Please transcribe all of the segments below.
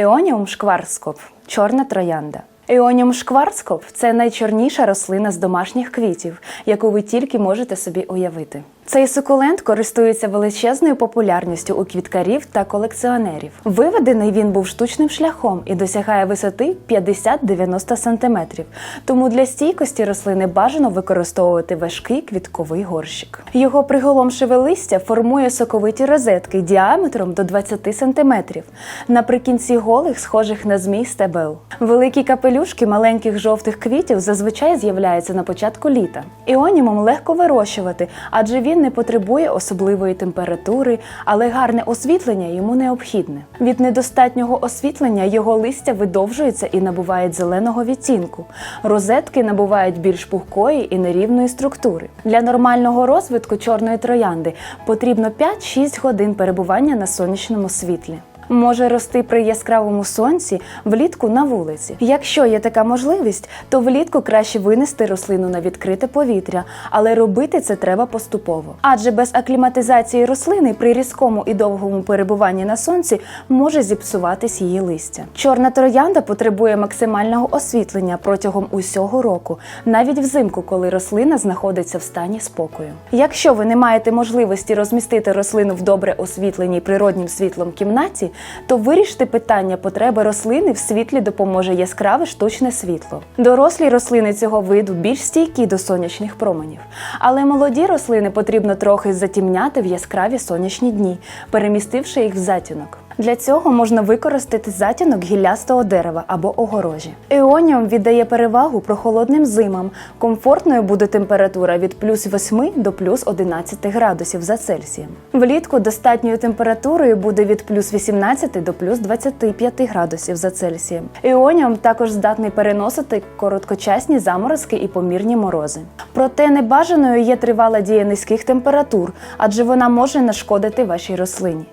Еоніум шкварскоп чорна троянда. Еоніум шкварскоп це найчорніша рослина з домашніх квітів, яку ви тільки можете собі уявити. Цей сукулент користується величезною популярністю у квіткарів та колекціонерів. Виведений він був штучним шляхом і досягає висоти 50-90 см. Тому для стійкості рослини бажано використовувати важкий квітковий горщик. Його приголомшиве листя формує соковиті розетки діаметром до 20 см. Наприкінці голих, схожих на змій стебел. Великі капелюшки маленьких жовтих квітів зазвичай з'являються на початку літа. Іонімум легко вирощувати, адже він не потребує особливої температури, але гарне освітлення йому необхідне. Від недостатнього освітлення його листя видовжується і набуває зеленого відтінку. Розетки набувають більш пухкої і нерівної структури. Для нормального розвитку чорної троянди потрібно 5-6 годин перебування на сонячному світлі. Може рости при яскравому сонці влітку на вулиці. Якщо є така можливість, то влітку краще винести рослину на відкрите повітря, але робити це треба поступово. Адже без акліматизації рослини при різкому і довгому перебуванні на сонці може зіпсуватись її листя. Чорна троянда потребує максимального освітлення протягом усього року, навіть взимку, коли рослина знаходиться в стані спокою. Якщо ви не маєте можливості розмістити рослину в добре освітленій природнім світлом кімнаті, то вирішити питання потреби рослини в світлі допоможе яскраве штучне світло. Дорослі рослини цього виду більш стійкі до сонячних променів, але молоді рослини потрібно трохи затімняти в яскраві сонячні дні, перемістивши їх в затінок. Для цього можна використати затінок гіллястого дерева або огорожі. Еоніум віддає перевагу прохолодним зимам. Комфортною буде температура від плюс 8 до плюс 11 градусів за Цельсієм. Влітку достатньою температурою буде від плюс 18 до плюс 25 градусів за Цельсієм. Еоніум також здатний переносити короткочасні заморозки і помірні морози. Проте небажаною є тривала дія низьких температур, адже вона може нашкодити вашій рослині.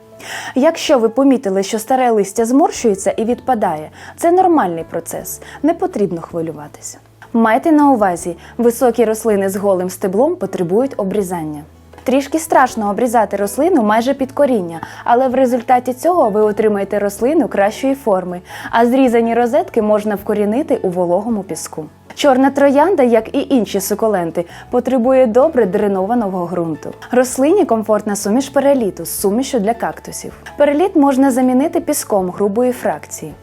Якщо ви помітили, що старе листя зморщується і відпадає, це нормальний процес, не потрібно хвилюватися. Майте на увазі, високі рослини з голим стеблом потребують обрізання. Трішки страшно обрізати рослину майже під коріння, але в результаті цього ви отримаєте рослину кращої форми, а зрізані розетки можна вкорінити у вологому піску. Чорна троянда, як і інші суколенти, потребує добре дренованого ґрунту. Рослині комфортна суміш переліту з сумішю для кактусів. Переліт можна замінити піском грубої фракції.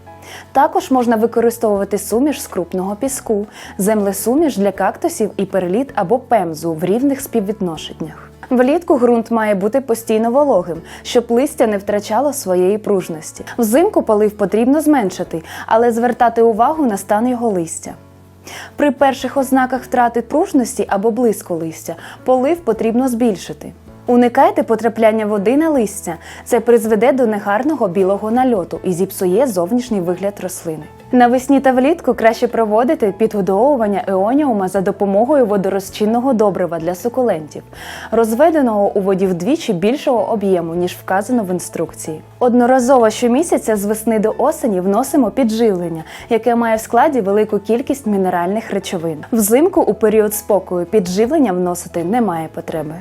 Також можна використовувати суміш з крупного піску, землесуміш для кактусів і переліт або пемзу в рівних співвідношеннях. Влітку ґрунт має бути постійно вологим, щоб листя не втрачало своєї пружності. Взимку полив потрібно зменшити, але звертати увагу на стан його листя. При перших ознаках втрати пружності або блиску листя полив потрібно збільшити. Уникайте потрапляння води на листя. Це призведе до негарного білого нальоту і зіпсує зовнішній вигляд рослини. Навесні та влітку краще проводити підгодовування еоніума за допомогою водорозчинного добрива для сукулентів, розведеного у воді вдвічі більшого об'єму, ніж вказано в інструкції. Одноразово щомісяця з весни до осені вносимо підживлення, яке має в складі велику кількість мінеральних речовин. Взимку у період спокою підживлення вносити немає потреби.